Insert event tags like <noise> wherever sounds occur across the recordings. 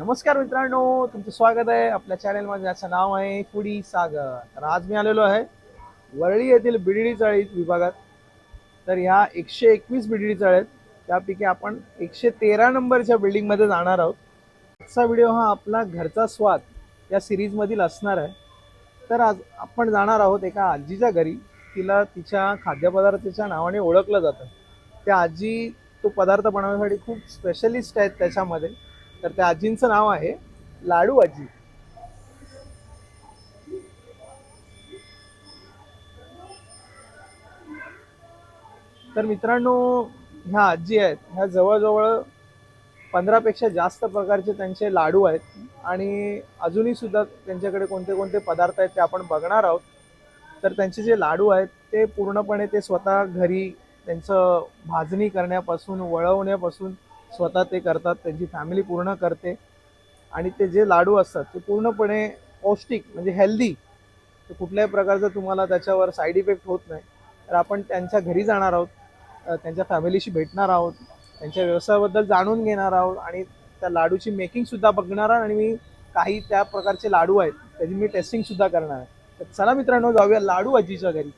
नमस्कार मित्रांनो तुमचं स्वागत आहे आपल्या चॅनलमध्ये ज्याचं नाव आहे फुडी सागर. तर आज मी आलेलो आहे वरळी येथील बिडडी चाळी विभागात. तर ह्या एकशे एकवीस बिडडी चाळीत आहेत त्यापैकी आपण एकशे तेरा नंबरच्या बिल्डिंगमध्ये जाणार आहोत. आजचा व्हिडिओ हा आपला घरचा स्वाद या सिरीजमधील असणार आहे. तर आज आपण जाणार आहोत एका आजीच्या घरी. तिला तिच्या खाद्यपदार्थाच्या नावाने ओळखलं जातं. त्या आजी तो पदार्थ बनवण्यासाठी खूप स्पेशलिस्ट आहेत त्याच्यामध्ये. तर त्या आजींचं नाव आहे लाडू आजी. तर मित्रांनो ह्या आजी आहेत. ह्या जवळजवळ पंधरापेक्षा जास्त प्रकारचे त्यांचे लाडू आहेत. आणि अजूनही सुद्धा त्यांच्याकडे कोणते कोणते पदार्थ आहेत ते आपण बघणार आहोत. तर त्यांचे जे लाडू आहेत ते पूर्णपणे ते स्वतः घरी त्यांचं भाजणी करण्यापासून वळवण्यापासून स्वतः ते करतात त्यांची फॅमिली पूर्ण करते. आणि ते जे लाडू असतात ते पूर्णपणे पौष्टिक म्हणजे हेल्दी ते कुठल्याही प्रकारचं तुम्हाला त्याच्यावर साईड इफेक्ट होत नाही. तर आपण त्यांच्या घरी जाणार आहोत त्यांच्या फॅमिलीशी भेटणार आहोत त्यांच्या व्यवसायाबद्दल जाणून घेणार आहोत आणि त्या लाडूची मेकिंगसुद्धा बघणार आणि मी काही त्या प्रकारचे लाडू आहेत त्याची मी टेस्टिंगसुद्धा करणार आहे. तर चला मित्रांनो जाऊया लाडू आजीच्या घरी.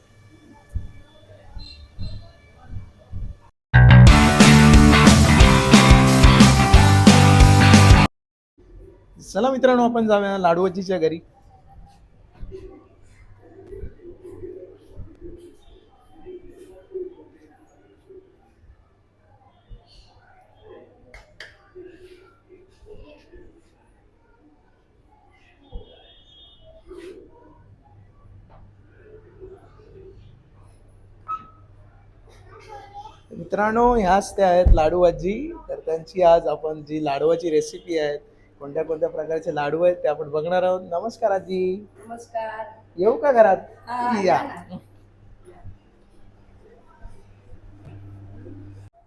चला मित्रांनो आपण जाऊया लाडूजीच्या घरी. मित्रांनो ह्याच त्या आहेत लाडू आजी तर त्यांची आज आपण जी लाडूची रेसिपी आहे कोणत्या कोणत्या प्रकारचे लाडू आहेत ते आपण बघणार आहोत. नमस्कार आजी. नमस्कार. येऊ का घरात? हा, या.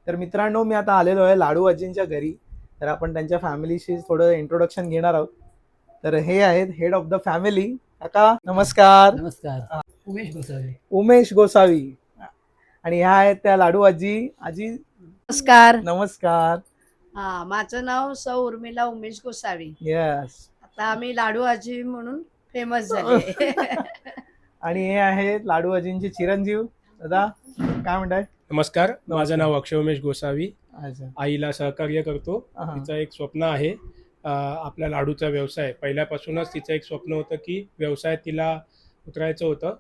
तर मित्रांनो मी आता आलेलो आहे लाडू आजींच्या घरी. तर आपण त्यांच्या फॅमिलीशी थोडं इंट्रोडक्शन घेणार आहोत. तर हे आहेत हेड ऑफ द फॅमिली काका नमस्कार. नमस्कार. उमेश गोसावी. उमेश गोसावी. आणि ह्या आहेत त्या लाडू आजी. आजी. नमस्कार. नमस्कार. हा माझं नाव सौ. उर्मिला उमेश गोसावी. येस आता आम्ही लाडू आजी म्हणून फेमस झाले. <laughs> आणि हे आहेत लाडू आजींचे चिरंजीव. दादा काय म्हणताय? नमस्कार माझं नाव अक्षय उमेश गोसावी. अच्छा. आईला सहकार्य करतो. हा. तिचं एक स्वप्न आहे अं, आपल्या लाडूचा व्यवसाय. पहिल्यापासूनच तिचं एक स्वप्न होतं की व्यवसायात तिला उतरायचं होतं.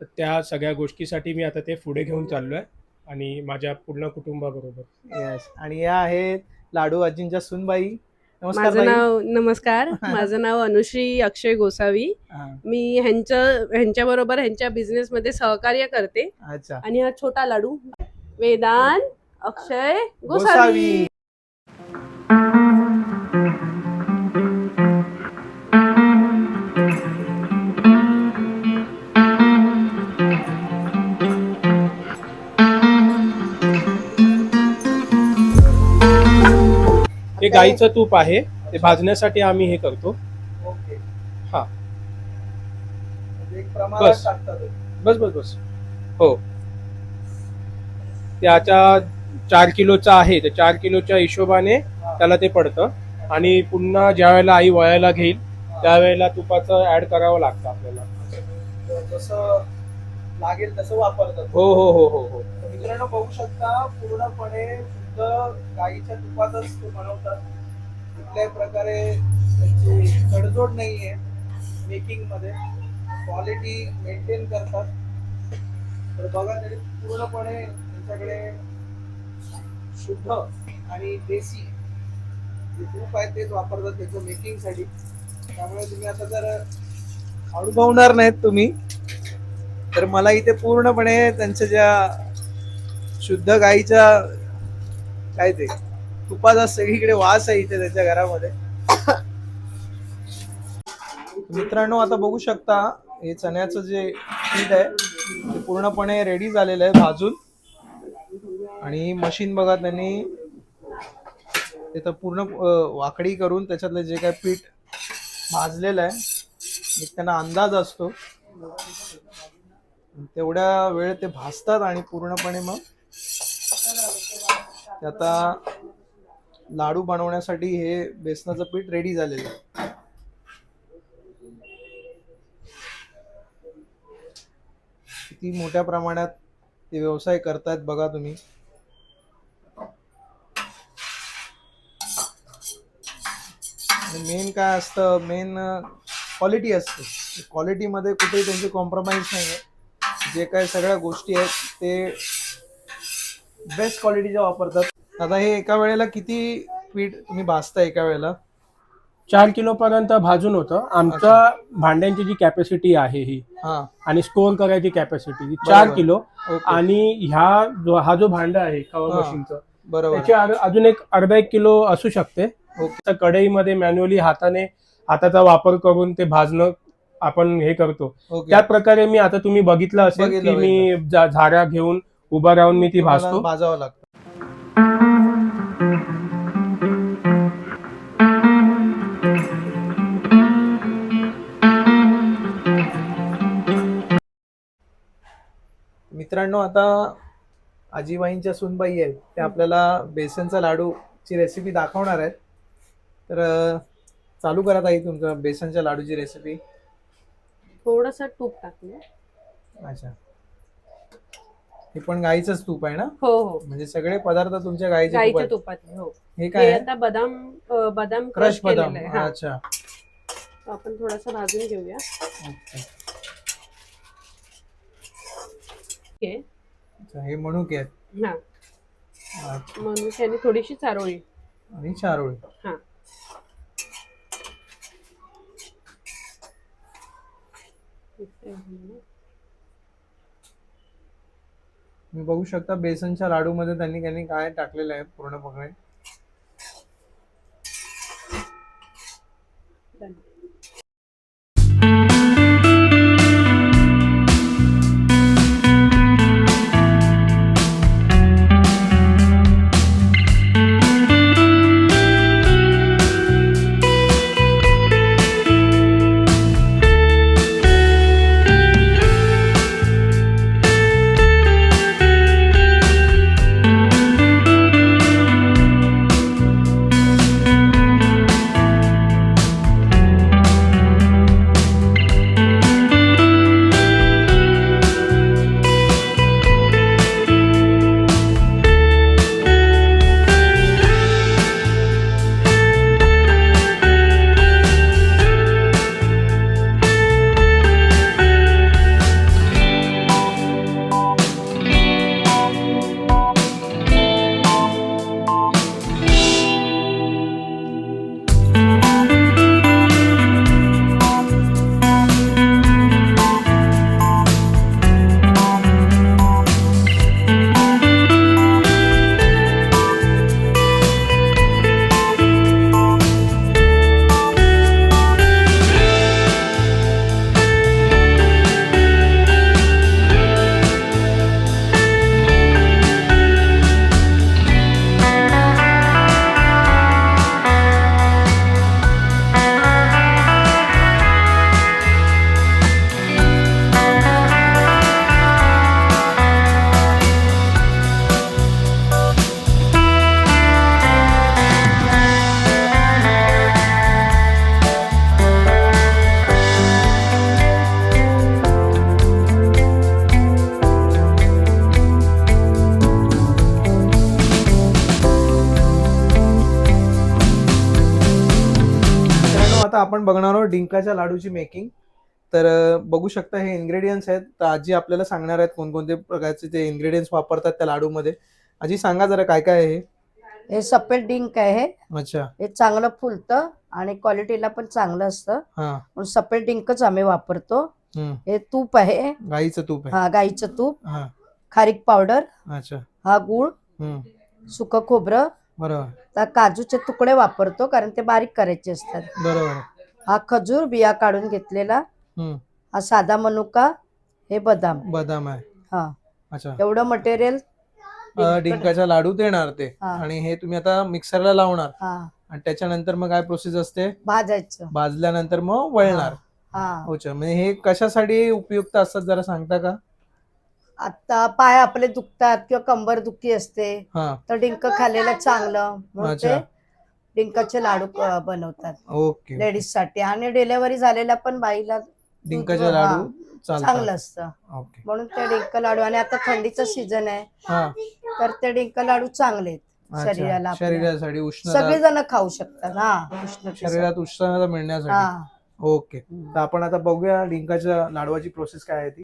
तर त्या सगळ्या गोष्टीसाठी मी आता ते पुढे घेऊन चाललो आहे आणि माझ्या पूर्ण कुटुंबाबरोबर. येस आणि या आहेत लाडू आजींच्या सुनबाई. नमस्कार माझं. नाव नमस्कार. <laughs> माझं नाव अनुश्री अक्षय गोसावी. मी ह्यांच्या ह्यांच्या बरोबर ह्यांच्या बिझनेस मध्ये सहकार्य करते. अच्छा. आणि हा छोटा लाडू. वेदांत अक्षय गोसावी. गाईचं तूप आहे ते भाजण्यासाठी आम्ही हे करतो. ओके. हा. म्हणजे एक प्रमाणात बस. बस बस बस. हो. त्याच्या चार किलोचा आहे तर चार किलोच्या हिशोबाने हा. त्याला ते पडतं. आणि पुन्हा ज्या वेळेला आई वळायला घेईल त्यावेळेला तुपाचं ऍड करावं लागतं आपल्याला. जसं लागेल तसं वापरतात. हो हो हो हो हो. तर मित्रांनो बघू शकता पूर्णपणे गाईच्या तुपातच ते बनवतात. कुठल्याही प्रकारे त्यांची तडजोड नाही आहे मेकिंगमध्ये क्वालिटी मेंटेन करतात. तर बघा तरी पूर्णपणे त्यांच्याकडे शुद्ध आणि देसी जे तूप आहे तेच वापरतात त्याचं मेकिंगसाठी त्यामुळे तुम्ही आता जर अनुभवणार नाहीत तुम्ही तर मला इथे पूर्णपणे त्यांच्या ज्या शुद्ध गाईच्या काय ते? तुपाचा सगळीकडे वास आहे इथे त्याच्या घरामध्ये. मित्रांनो आता बघू शकता हे चण्याचं जे पीठ आहे ते पूर्णपणे रेडी झालेलं आहे भाजून. आणि मशीन बघा त्यांनी तिथं पूर्ण वाकडी करून त्याच्यातलं जे काय पीठ भाजलेलं आहे त्यांना अंदाज असतो. तेवढ्या वेळ ते भाजतात आणि पूर्णपणे मग ते आता लाडू बनवण्यासाठी हे बेसनाचं पीठ रेडी झालेलं आहे. किती मोठ्या प्रमाणात ते व्यवसाय करतायत बघा तुम्ही. मेन काय असतं? मेन क्वालिटी असते. क्वालिटीमध्ये कुठेही त्यांची कॉम्प्रोमाइज नाही आहे जे काय सगळ्या गोष्टी आहेत ते बेस्ट क्वालिटीच्या वापरतात. आता हे एका वेळेला किती पीठ तुम्ही भाजता एका वेळेला? चार किलो पर्यंत भाजून होतं. आमच्या भांड्यांची जी कॅपॅसिटी आहे ही हा. आणि स्टोअर करायची कॅपॅसिटी ही चार. किलो. ओके. आणि ह्या जो हा जो भांड आहे खवा हा. मशीनचं बरोबर. त्याची अजून- एक अर्धा एक किलो असू शकते. कढईमध्ये मॅन्युअली हाताने हाताचा वापर करून ते भाजणं आपण हे करतो. त्याच प्रकारे मी आता तुम्ही बघितलं असेल की मी झाऱ्या घेऊन उभा राहून मी ती भाजतो भाजावं लागतं. मित्रांनो आता आजीबाईंच्या सुनबाई आहेत. त्या आपल्याला बेसनचा लाडूची रेसिपी दाखवणार आहेत. तर चालू करा ताई तुमचं बेसनच्या लाडूची रेसिपी थोडस तूप टाकलं अच्छा. हे पण गाईचंच तूप आहे ना? हो हो. म्हणजे सगळे पदार्थ तुमच्या गाईच्या आहेत. तुपातले हो. हे काय आहे? आता बदाम अ, बदाम क्रश क्रश बदाम केलेलं आहे हा. अच्छा. आपण थोडस भाजून घेऊया. ओके. ओके अच्छा, हे मणुके आहेत. हा. अच्छा. मनुष्य आणि थोडीशी चारोळी. आणि चारोळी. हा. बघू शकता बेसनच्या लाडू मध्ये त्यांनी त्यांनी काय टाकलेलं आहे पूर्णपणे. डिंकाच्या लाडूची मेकिंग तर बघू शकता हे इन्ग्रेडियंट्स आहेत. तर आजी आपल्याला सांगणार आहेत कोणकोणते प्रकारचे ते इन्ग्रेडियंट्स वापरतात त्या लाडूमध्ये. आजी सांगा जरा काय काय आहे हे? सफेद डिंक आहे. अच्छा. हे चांगलं फुलतं आणि क्वालिटीला पण चांगलं असतं. हा. म्हणून सफेद डिंकच आम्ही वापरतो. हम्म. हे तूप आहे. गाईचं तूप आहे. हा गाईचं तूप. हा. खारीक पावडर. अच्छा. हा गुळ. हम्म. सुकं खोबरं. बरोबर. तर काजूचे तुकडे वापरतो कारण ते बारीक करायचे असतात. बरोबर. हा खजूर बिया काढून घेतलेला. हा साधा मनुका हे बदाम. बदाम आहे. हा. अच्छा. एवढं मटेरियल डिंकाच्या लाडू देणार ते. आणि हे तुम्ही आता मिक्सरला लावणार. आणि त्याच्यानंतर मग काय प्रोसेस असते? भाजायचं. भाजल्यानंतर मग वळणार. हा. अच्छा. म्हणजे हे कशासाठी उपयुक्त असतात जरा सांगता का? आता पाय आपले दुखतात किंवा कंबर दुखी असते हा. तर डिंक खाल्लेलं चांगलं. डिंकाचे लाडू क- बनवतात. ओके लेडीजसाठी. आणि डिलेव्हरी झालेल्या पण बाईला दूध- डिंकाचे लाडू चांगलं चालतात. असतं. ओके. म्हणून ते डिंक लाडू आणि आता थंडीचं सीझन आहे. हा. तर ते डिंक लाडू चांगले आहेत अच्छा. शरीराला आपल्या. शरीरासाठी उष्णता सगळेजण खाऊ शकतात हा. उष्णतेसाठी. शरीरात उष्णता मिळण्यासाठी. हा. ओके. तर आपण आता बघूया डिंकाच्या लाडवाची प्रोसेस काय आहे ती.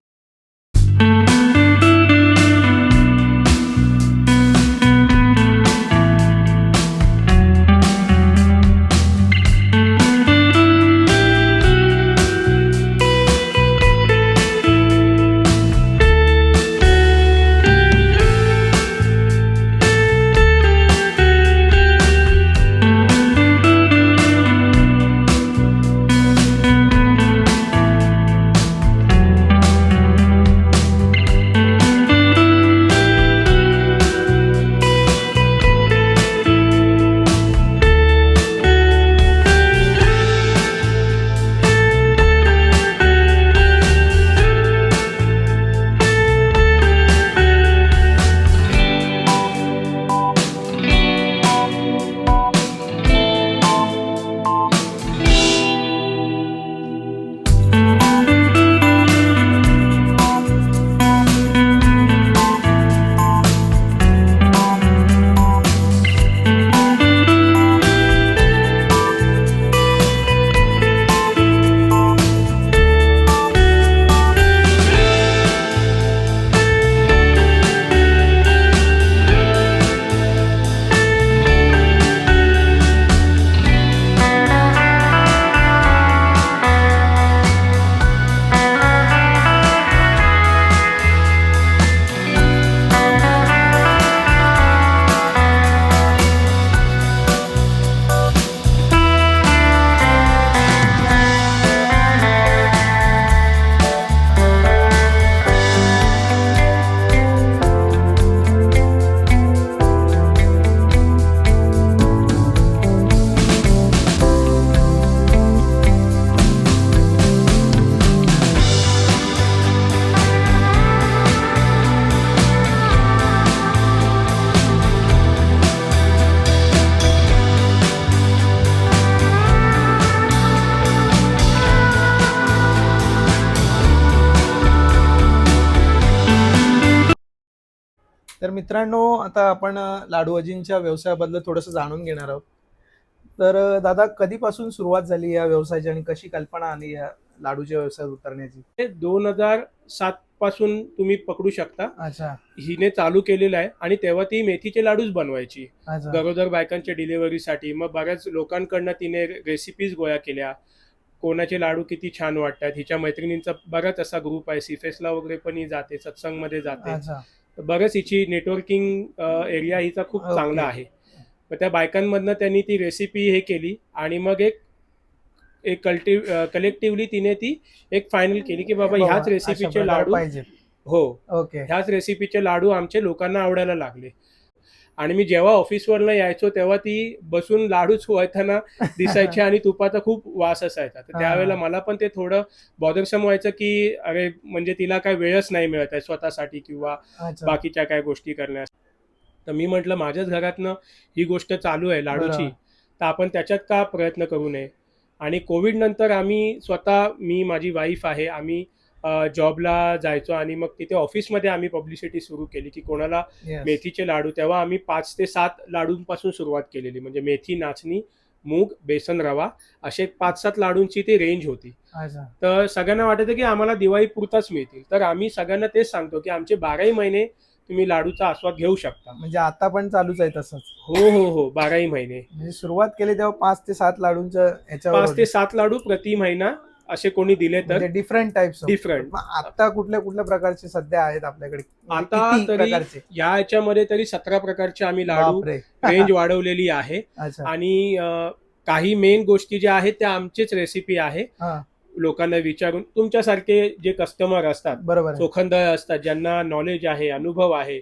मित्रांनो आता आपण अ, लाडू अजींच्या व्यवसायाबद्दल थोडंसं जाणून घेणार आहोत. तर दादा कधीपासून सुरुवात झाली या व्यवसायाची आणि कशी कल्पना आली या लाडूच्या व्यवसायात उतरण्याची? दोन हजार सात पासून तुम्ही पकडू शकता. अच्छा. हिने चालू केलेलं आहे आणि तेव्हा ती मेथीचे लाडूच बनवायची. अच्छा. गरोदर बायकांच्या डिलिव्हरीसाठी. मग बऱ्याच लोकांकडनं तिने रेसिपीज गोळा केल्या. कोणाचे लाडू किती छान वाटतात. हिच्या मैत्रिणींचा बराच असा ग्रुप आहे. सिफेसला वगैरे पण ही जाते. सत्संगमध्ये जाते. अच्छा. बरंच हिची नेटवर्किंग एरिया हिचा खूप. चांगला आहे. मग त्या बायकांमधनं त्यांनी ती रेसिपी हे केली आणि मग एक एक कल्टिव कलेक्टिव्हली तिने ती एक फायनल केली की बाबा ह्याच रेसिपीचे लाडू हो. ओके. ह्याच रेसिपीचे लाडू आमचे लोकांना आवडायला लागले. आणि मी जेव्हा ऑफिसवरनं यायचो तेव्हा ती बसून लाडूच वळताना <laughs> दिसायचे आणि तुपाचा खूप वास असायचा. तर. त्यावेळेला मला पण ते थोडं बॉदरसम व्हायचं की अरे म्हणजे तिला काय वेळच नाही मिळत आहे स्वतःसाठी किंवा बाकीच्या काय गोष्टी करण्यास. तर मी म्हटलं माझ्याच घरातनं ही गोष्ट चालू आहे लाडूची. तर आपण त्याच्यात का प्रयत्न करू नये? आणि कोविड नंतर आम्ही स्वतः मी माझी वाईफ आहे आम्ही जॉबला जायचो आणि मग तिथे ऑफिसमध्ये आम्ही पब्लिसिटी सुरू केली की कोणाला Yes. मेथीचे लाडू तेव्हा आम्ही पाच ते सात लाडूंपासून सुरुवात केलेली. म्हणजे मेथी नाचणी मूग बेसन रवा असे पाच सात लाडूंची ती रेंज होती. तर सगळ्यांना वाटायचं की आम्हाला दिवाळी पुरताच मिळतील. तर आम्ही सगळ्यांना तेच सांगतो की आमचे बाराही महिने तुम्ही लाडूचा आस्वाद घेऊ शकता. म्हणजे आता पण चालूच आहे तसंच. हो हो हो बाराही महिने. म्हणजे सुरुवात केली तेव्हा पाच ते सात लाडूंच्या पाच ते सात लाडू प्रति महिना असे कोणी दिले तर डिफरंट टाइप्स डिफरंट आता कुठल्या कुठल्या प्रकारचे सध्या आहेत आपल्याकडे? म्हणजे आता तरी या याच्यामध्ये तरी सतरा प्रकारचे आम्ही लाडू रेंज वाढवलेली आहे. <laughs> आणि काही मेन गोष्टी ज्या आहेत त्या आमचीच रेसिपी आहे. लोकांना विचारून तुमच्यासारखे जे कस्टमर असतात बरोबर चोखंदळ असतात ज्यांना नॉलेज आहे अनुभव आहे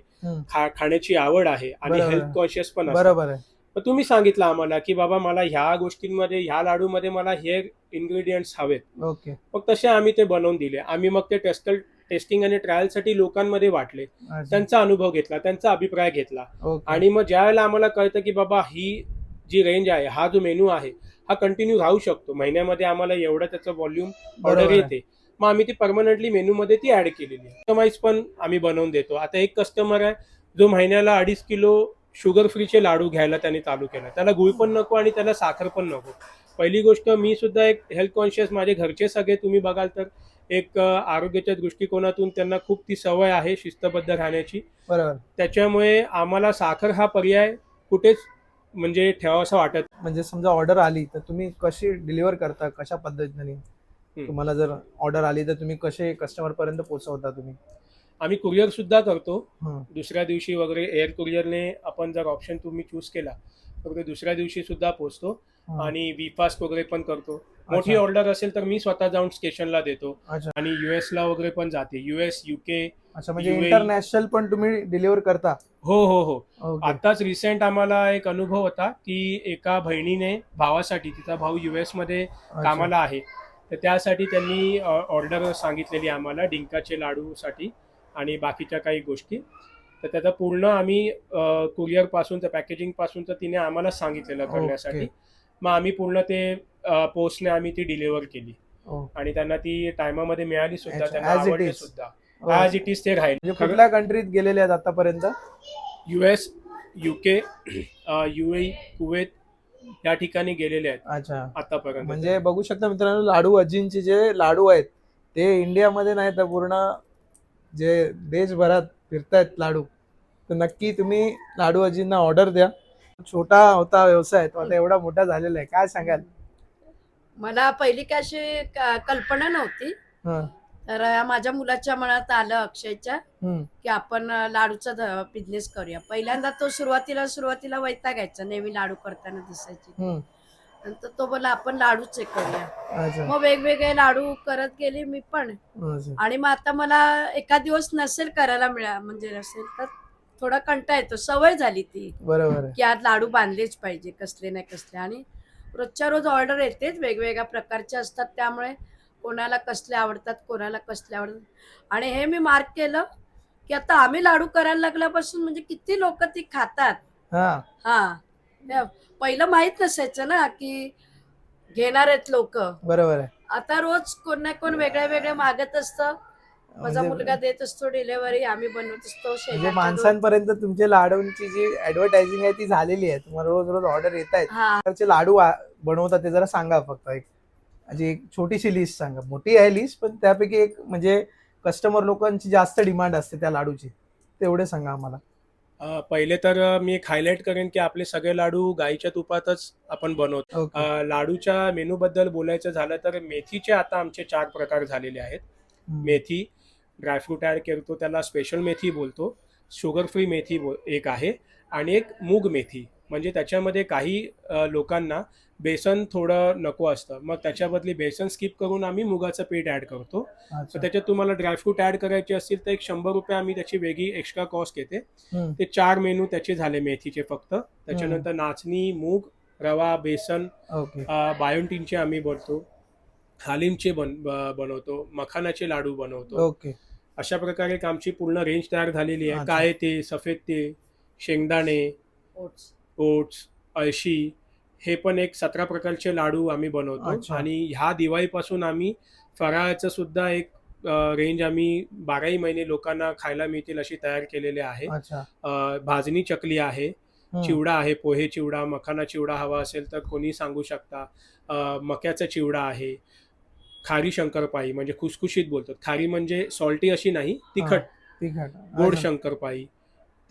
खाण्याची आवड आहे आणि. हेल्थ कॉन्शियस पण बरोबर आहे. मग तुम्ही सांगितलं आम्हाला की बाबा मला ह्या गोष्टींमध्ये ह्या लाडूमध्ये मला हे इन्ग्रेडियंट्स हवेत. ओके. मग तसे आम्ही ते बनवून दिले. आम्ही मग ते टेस्टल टेस्टिंग आणि ट्रायलसाठी लोकांमध्ये वाटले. अच्छा. त्यांचा अनुभव घेतला त्यांचा अभिप्राय घेतला. ओके. आणि मग ज्या वेळेला आम्हाला कळतं की बाबा ही जी रेंज आहे हा जो मेनू आहे हा कंटिन्यू राहू शकतो. महिन्यामध्ये आम्हाला एवढं त्याचं व्हॉल्यूम बरोबर ऑर्डर आहे. येते. मग आम्ही ती परमनंटली मेनूमध्ये ती ऍड केलेली आहे. कस्टमाइज पण आम्ही बनवून देतो. आता एक कस्टमर आहे जो महिन्याला अडीच किलो शुगर फ्रीचे लाडू घ्यायला त्याने चालू केला. त्याला गुळ पण नको आणि त्याला साखर पण नको. पहिली गोष्ट मी सुद्धा एक हेल्थ कॉन्शियस माझे घरचे सगळे तुम्ही बघाल तर एक आरोग्याच्या दृष्टिकोनातून त्यांना खूप ती सवय आहे शिस्तबद्ध राहण्याची. बरोबर. त्याच्यामुळे आम्हाला साखर हा पर्याय कुठेच म्हणजे ठेवावासा वाटत म्हणजे समजा ऑर्डर आली तर तुम्ही कशी डिलिव्हर करता? कशा पद्धतीने? तुम्हाला जर ऑर्डर आली तर तुम्ही कसे कस्टमर पर्यंत पोहोचवता तुम्ही? आम्ही कुरिअर सुद्धा करतो. दुसऱ्या दिवशी वगैरे एअर कुरिअरने आपण जर ऑप्शन तुम्ही चूज केला तर ते दुसऱ्या दिवशी सुद्धा पोहोचतो. आणि वी फास्ट वगैरे पण करतो मोठी. ऑर्डर असेल तर मी स्वतः जाऊन स्टेशनला देतो आणि युएस ला वगैरे पण जाते युएस युके म्हणजे. इंटरनॅशनल पण तुम्ही डिलिव्हर करता हो हो हो आताच रिसेंट आम्हाला एक अनुभव होता की एका बहिणीने भावासाठी तिचा भाऊ युएसमध्ये. कामाला आहे तर त्यासाठी त्यांनी ऑर्डर सांगितलेली आम्हाला डिंकाचे लाडूसाठी आणि बाकीच्या काही गोष्टी. तर त्याचा पूर्ण आम्ही कुरिअरपासून तर पॅकेजिंगपासून तर तिने आम्हाला सांगितलेलं करण्यासाठी. मग आम्ही पूर्ण ते पोस्टने आम्ही ती डिलिव्हर केली. आणि त्यांना ती टायमामध्ये मिळाली सुद्धा त्यांना आवडली. सुद्धा. ॲज इट इज ते राहील. म्हणजे कुठल्या कंट्रीत गेलेले आहेत आतापर्यंत? युएस युके युए कुवेत या ठिकाणी गेलेले आहेत. अच्छा. आतापर्यंत. म्हणजे बघू शकता मित्रांनो लाडू अजिंचे जे लाडू आहेत ते इंडियामध्ये नाही तर पूर्ण जे देशभरात फिरतायत लाडू तर नक्की तुम्ही लाडू अजींना ऑर्डर द्या. छोटा होता व्यवसाय तो आता एवढा मोठा झालेला आहे. काय सांगाल? मला पहिली काय अशी क- कल्पना नव्हती. हं, तर माझ्या मुलाच्या मनात आलं अक्षयच्या हं, की आपण लाडूचा बिझनेस करूया. पहिल्यांदा तो सुरुवातीला सुरुवातीला वैतागायचा नेहमी लाडू करताना दिसायची. हं. नंतर तो बोला आपण लाडूच हे करूया. अच्छा. मग वेगवेगळे लाडू करत गेले मी पण. अच्छा. आणि मग आता मला एका दिवस नसेल करायला मिळा म्हणजे नसेल तर थोडा कंटा येतो सवय झाली ती. बरोबर आहे. की आज लाडू बांधलेच पाहिजे कसले नाही कसले. आणि रोजच्या रोज ऑर्डर येतेच वेगवेगळ्या प्रकारचे असतात. त्यामुळे कोणाला कसले आवडतात कोणाला कसले आवडतात आणि हे मी मार्क केलं की आता आम्ही लाडू करायला लागल्यापासून म्हणजे किती लोक ती खातात. हा. हा. पहिलं माहीत नसायचं ना की घेणार आहेत लोक. बरोबर आहे. आता रोज कोण ना कोण वेगळ्या वेगळ्या मागत असतं. माझा म्हणजे- मुलगा देत असतो डिलेव्हरी आम्ही बनवत असतो म्हणजे दोन- माणसांपर्यंत तुमचे लाडूंची जी ऍडव्हर्टायझिंग आहे ती झालेली आहे. तुम्हाला रोज रोज ऑर्डर येत आहेत. हा. प्रकारचे लाडू आ- बनवतात ते जरा सांगा फक्त. एक म्हणजे एक छोटीशी लिस्ट सांगा. मोठी आहे लिस्ट पण त्यापैकी एक म्हणजे कस्टमर लोकांची जास्त डिमांड असते त्या लाडूची. तेवढे सांगा आम्हाला. अ, पहिले तर अ, मी एक हायलाईट करेन की आपले सगळे लाडू गाईच्या तुपातच आपण बनवतो. ओके. अ, लाडूच्या मेनू बद्दल बोलायचं झालं तर मेथीचे आता आमचे चार प्रकार झालेले आहेत. मेथी ड्रायफ्रूट ॲड करतो त्याला स्पेशल मेथी बोलतो. शुगर फ्री मेथी बो एक आहे. आणि एक मूग मेथी. म्हणजे त्याच्यामध्ये काही लोकांना बेसन थोडं नको असतं. मग त्याच्या बदली बेसन स्किप करून आम्ही मुगाचं पीठ ॲड करतो. तर त्याच्यात तुम्हाला ड्रायफ्रूट ॲड करायचे असतील तर एक शंभर रुपये आम्ही त्याची वेगळी एक्स्ट्रा कॉस्ट घेते. ते चार मेनू त्याचे झाले मेथीचे फक्त. त्याच्यानंतर नाचणी मूग रवा बेसन बायोन्टीनचे आम्ही बनतो. हालिमचे बन बनवतो. मखानाचे लाडू बनवतो. ओके. अशा प्रकारे आमची पूर्ण रेंज तयार झालेली आहे. काळे ते सफेद ते शेंगदाणे ओट्स. ओट्स अळशी हे पण एक सतरा प्रकारचे लाडू आम्ही बनवतो. अच्छा. आणि ह्या दिवाळीपासून आम्ही फराळाचं सुद्धा एक रेंज आम्ही बाराही महिने लोकांना खायला मिळतील अशी तयार केलेली आहे. अच्छा. अ, भाजणी चकली आहे हम्म. चिवडा आहे पोहे चिवडा मखाना चिवडा हवा असेल तर कोणी सांगू शकता. अ, मक्याचा चिवडा आहे खारी शंकरपाई म्हणजे खुसखुशीत बोलतात. खारी म्हणजे सॉल्टी अशी नाही तिखट. तिखट. गोड अच्छा. शंकरपाई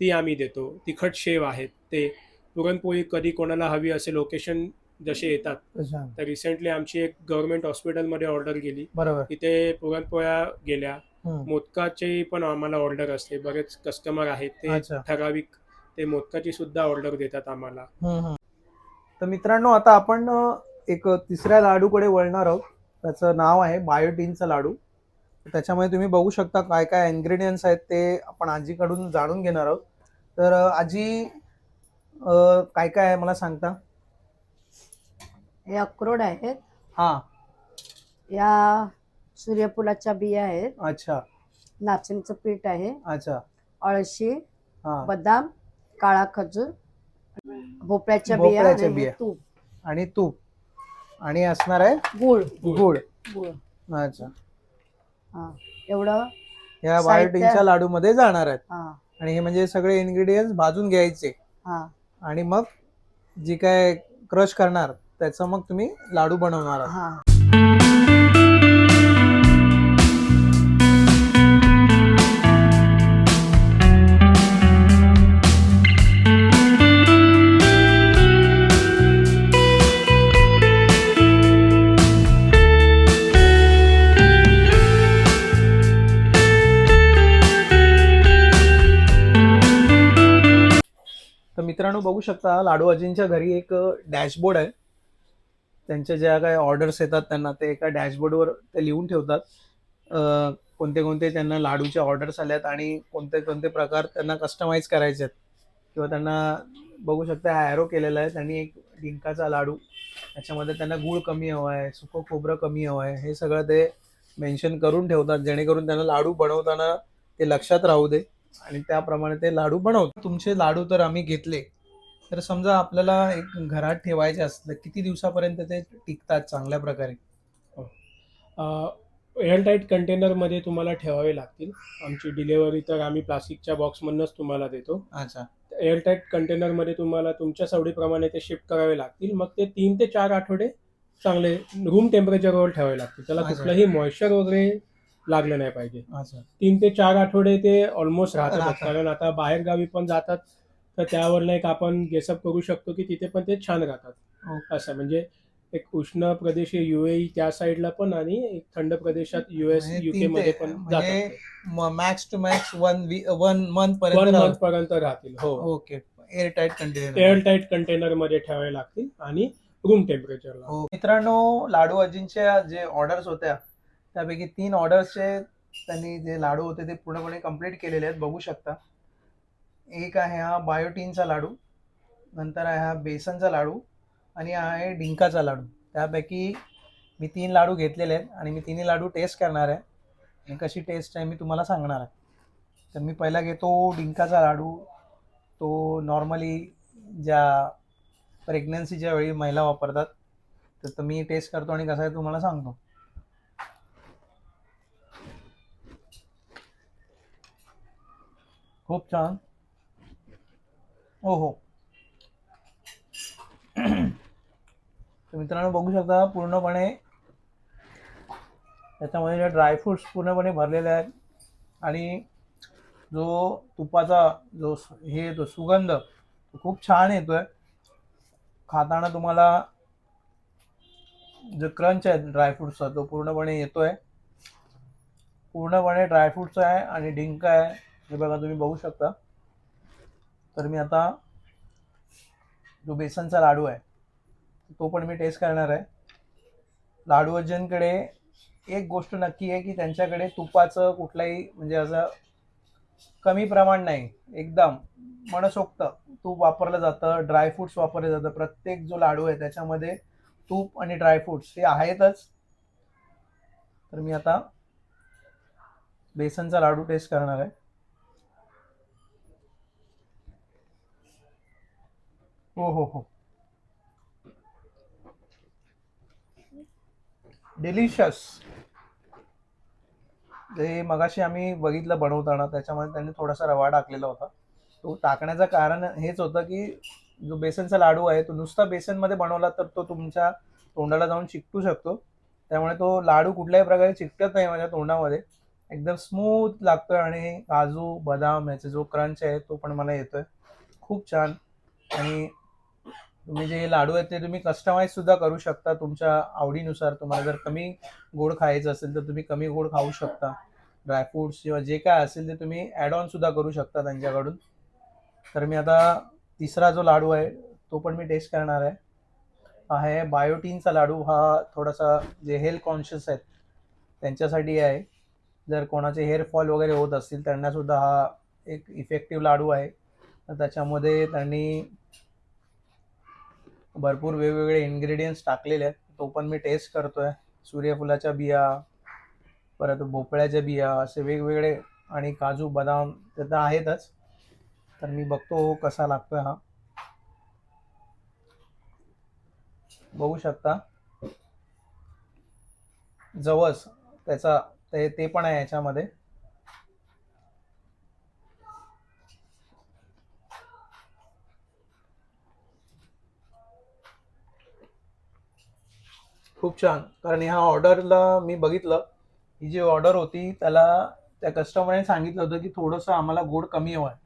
ती आम्ही देतो. तिखट शेव आहेत ते. पुरणपोळी कधी कोणाला हवी असेल लोकेशन जसे येतात. अच्छा. तर रिसेंटली आमची एक गव्हर्नमेंट हॉस्पिटलमध्ये ऑर्डर गेली. बरोबर. तिथे पुरणपोळ्या गेल्या. हम्म. मोदकाची पण आम्हाला ऑर्डर असते बरेच कस्टमर आहेत. ते अच्छा. ठराविक ते मोदकाची सुद्धा ऑर्डर देतात आम्हाला. हम्म, हम्म. तर मित्रांनो आता आपण अ, एक तिसऱ्या लाडूकडे वळणार आहोत. त्याचं नाव आहे बायोटीनचा लाडू. त्याच्यामध्ये तुम्ही बघू शकता काय काय इन्ग्रेडियंट्स आहेत ते आपण आजीकडून जाणून घेणार आहोत. तर अ, आजी अ, काय काय आहे मला सांगता? हे अक्रोड आहेत. हा. या सूर्यफुलाच्या बिया आहेत. अच्छा. नाचणीचं पीठ आहे. अच्छा. अळशी हा. बदाम काळा खजूर भोपळ्याच्या बिया भोपळ्याच्या आणि बिया. तूप. आणि तूप. आणि असणार आहे? गुळ. गुळ. गुळ. अच्छा. हा. एवढं या साहित्य- बायोटिनच्या लाडू मध्ये जाणार आहेत. हा. आणि हे म्हणजे सगळे इन्ग्रेडियंट्स भाजून घ्यायचे. हा. आणि मग जी काय क्रश करणार त्याचं मग तुम्ही लाडू बनवणार आहात. मित्रांनो बघू शकता लाडू अजींच्या घरी एक डॅशबोर्ड आहे. त्यांच्या ज्या काय ऑर्डर्स येतात त्यांना ते एका डॅशबोर्डवर ते लिहून ठेवतात. कोणते कोणते त्यांना लाडूचे ऑर्डर्स आल्यात आणि कोणते कोणते प्रकार त्यांना कस्टमाइज करायचे आहेत किंवा त्यांना बघू शकता ॲरो केलेला आहे. त्यांनी एक डिंकाचा लाडू त्याच्यामध्ये त्यांना गूळ कमी हवं आहे सुकं खोबरं कमी हवं आहे हे सगळं ते मेन्शन करून ठेवतात. जेणेकरून त्यांना लाडू बनवताना ते लक्षात राहू दे. आणि त्याप्रमाणे ते लाडू बनवतात. तुमचे लाडू तर आम्ही घेतले. तर समजा आपल्याला एक घरात ठेवायचे असलं किती दिवसापर्यंत ते टिकतात चांगल्या प्रकारे? एअरटाईट कंटेनरमध्ये तुम्हाला ठेवावे लागतील. आमची डिलेवरी तर आम्ही प्लास्टिकच्या बॉक्समधनंच तुम्हाला देतो. अच्छा. एअरटाईट कंटेनरमध्ये तुम्हाला तुमच्या सवडीप्रमाणे ते शिफ्ट करावे लागतील. मग ते तीन ते चार आठवडे चांगले रूम टेम्परेचरवर ठेवावे लागतील. त्याला. कुठलंही मॉइश्चर वगैरे लागलं नाही पाहिजे. अच्छा. तीन ते चार आठवडे ते ऑलमोस्ट राहतात राहतात. कारण आता बाहेर गावी पण जातात तर त्यावर एक आपण गेसअप करू शकतो की तिथे पण ते छान राहतात. ओके. असं म्हणजे एक उष्ण प्रदेश युएई त्या साईडला पण आणि एक थंड प्रदेशात युएस म्हणजे युके तीन मध्ये पण म्हणजे जातात max two max one one month one पर्यंत मंथ पर्यंत राहतील हो. Okay. Air tight container airtight कंटेनरमध्ये ठेवावे लागतील आणि रूम टेम्परेचरला हो. मित्रांनो लाडू अजींच्या जे ऑर्डर्स होत्या त्यापैकी तीन ऑर्डर्सचे त्यांनी जे लाडू होते ते पूर्णपणे कंप्लीट केलेले आहेत. बघू शकता. एक आहे हा बायोटीनचा लाडू. नंतर आहे हा बेसनचा लाडू आणि आहे डिंकाचा लाडू. त्यापैकी मी तीन लाडू घेतलेले आहेत आणि मी तिन्ही लाडू टेस्ट करणार आहे. आणि कशी टेस्ट आहे मी तुम्हाला सांगणार आहे. तर मी पहिला घेतो डिंकाचा लाडू. तो नॉर्मली ज्या प्रेग्नन्सीच्या वेळी महिला वापरतात तर तो मी टेस्ट करतो आणि कसं आहे तुम्हाला सांगतो. खूप छान. हो हो <clears throat> तर मित्रांनो बघू शकता पूर्णपणे त्याच्यामध्ये ज्या ड्रायफ्रुट्स पूर्णपणे भरलेले आहेत आणि जो तुपाचा जो हे येतो सुगंध तो खूप छान येतोय. खाताना तुम्हाला जो क्रंच आहे ड्रायफ्रुट्सचा तो पूर्णपणे येतोय. पूर्णपणे ड्रायफ्रुट्स आहे आणि डिंक आहे. हे बघा तुम्ही बघू शकता. तर मी आता जो बेसनचा लाडू आहे तो पण मी टेस्ट करणार आहे. लाडू अज्जनकडे एक गोष्ट नक्की आहे की त्यांच्याकडे तुपाचं कुठलाही म्हणजे असं कमी प्रमाण नाही. एकदम मनसोक्त तूप वापरलं जातं ड्रायफ्रुट्स वापरले जातं. प्रत्येक जो लाडू आहे त्याच्यामध्ये तूप आणि ड्रायफ्रुट्स हे आहेतच. तर मी आता बेसनचा लाडू टेस्ट करणार आहे. हो हो हो. डिलिशियस ते मगाशी आम्ही बघितलं बनवताना त्याच्यामध्ये त्यांनी थोडासा रवा टाकलेला होता. तो टाकण्याचं कारण हेच होतं की जो बेसनचा लाडू आहे तो नुसता बेसनमध्ये बनवला तर तो तुमच्या तोंडाला जाऊन चिकटू शकतो. त्यामुळे तो लाडू कुठल्याही प्रकारे चिकटत नाही माझ्या तोंडामध्ये. एकदम स्मूथ लागतोय आणि काजू बदाम याचा जो क्रंच आहे तो पण मला येतोय. खूप छान. आणि तुम्ही जे लाडू आहेत ते तुम्ही कस्टमाइज सुद्धा करू शकता. तुमच्या आवडीनुसार तुम्हाला जर कमी गोड खायचं असेल तर तुम्ही कमी गोड खाऊ शकता. ड्रायफ्रुट्स किंवा जे काय असेल ते तुम्ही ॲड ऑन सुद्धा करू शकता त्यांच्याकडून. तर मी आता तिसरा जो लाडू आहे तो पण मी टेस्ट करणार आहे. आहे बायोटीनचा लाडू. हा थोडासा जे हेल्थ कॉन्शियस आहेत त्यांच्यासाठी आहे. जर कोणाचे हेअर फॉल वगैरे होत असतील त्यांना सुद्धा हा एक इफेक्टिव्ह लाडू आहे. तर त्याच्यामध्ये त्यांनी भरपूर वेगवेगळे इन्ग्रेडियंट्स टाकलेले आहेत. तो पण मी टेस्ट करतोय. सूर्यफुलाच्या बिया परत भोपळ्याच्या बिया असे वेगवेगळे आणि काजू बदाम ते तर आहेतच. तर मी बघतो हो कसा लागतोय हा. बघू शकता. जवस त्याचा ते ते पण आहे याच्यामध्ये. खूप छान. कारण ह्या ऑर्डरला मी बघितलं ही जी ऑर्डर होती त्याला त्या कस्टमरने सांगितलं होतं की थोडंसं आम्हाला गोड कमी हवं आहे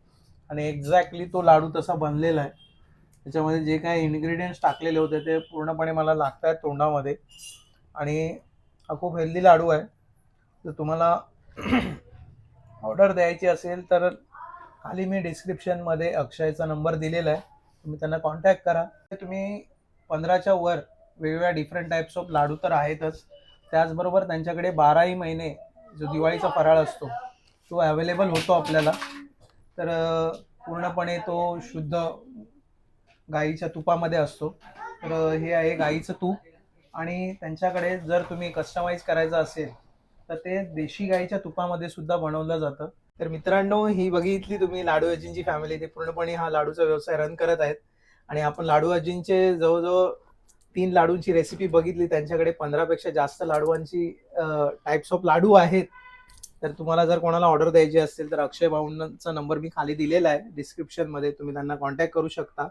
आणि एक्झॅक्टली तो लाडू तसा बनलेला आहे. त्याच्यामध्ये जे काही इन्ग्रेडियंट्स टाकलेले होते ते पूर्णपणे मला लागत आहेत तोंडामध्ये. आणि हा खूप हेल्दी लाडू आहे. तर तुम्हाला <clears throat> ऑर्डर द्यायची असेल तर खाली मी डिस्क्रिप्शनमध्ये अक्षयचा नंबर दिलेला आहे. तुम्ही त्यांना कॉन्टॅक्ट करा. तुम्ही पंधराच्या वर वेगवेगळ्या डिफरंट टाईप्स ऑफ लाडू तर आहेतच. त्याचबरोबर त्यांच्याकडे बाराही महिने जो दिवाळीचा फराळ असतो तो अवेलेबल होतो आपल्याला. तर पूर्णपणे तो शुद्ध गाईच्या तुपामध्ये असतो. तर हे आहे गाईचं तूप. आणि त्यांच्याकडे जर तुम्ही कस्टमाइज करायचं असेल तर ते देशी गाईच्या तुपामध्ये सुद्धा बनवलं जातं. तर मित्रांनो ही बघितली तुम्ही लाडू अजींची फॅमिली ते पूर्णपणे हा लाडूचा व्यवसाय रन करत आहेत. आणि आपण लाडू अजींचे जवळजवळ तीन लाडूंची रेसिपी बघितली त्यांच्याकडे पंधरापेक्षा जास्त लाडूंची टाईप्स ऑफ लाडू आहेत. तर तुम्हाला जर कोणाला ऑर्डर द्यायची असेल तर अक्षय भाऊंचा नंबर मी खाली दिलेला आहे. डिस्क्रिप्शनमध्ये तुम्ही त्यांना कॉन्टॅक्ट करू शकता.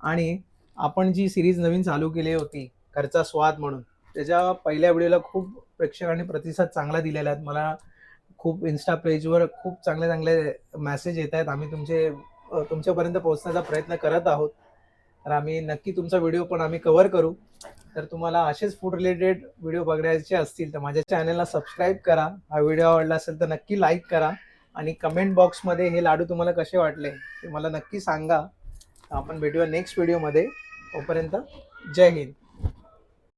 आणि आपण जी सिरीज नवीन चालू केली होती घरचा स्वाद म्हणून त्याच्या पहिल्या व्हिडिओला खूप प्रेक्षकांनी प्रतिसाद चांगला दिलेला आहे. मला खूप इन्स्टा पेजवर खूप चांगले चांगले मेसेज येत आहेत. आम्ही तुमचे तुमच्यापर्यंत पोहोचण्याचा प्रयत्न करत आहोत. तर आम्ही नक्की तुमचा व्हिडिओ पण आम्ही कव्हर करू. तर तुम्हाला असेच फूड रिलेटेड व्हिडिओ बघायचे असतील तर माझ्या चॅनलला सबस्क्राईब करा. हा व्हिडिओ आवडला असेल तर नक्की लाईक करा. आणि कमेंट बॉक्समध्ये हे लाडू तुम्हाला कसे वाटले ते मला नक्की सांगा. आपण भेटूया नेक्स्ट व्हिडिओमध्ये तोपर्यंत जय हिंद.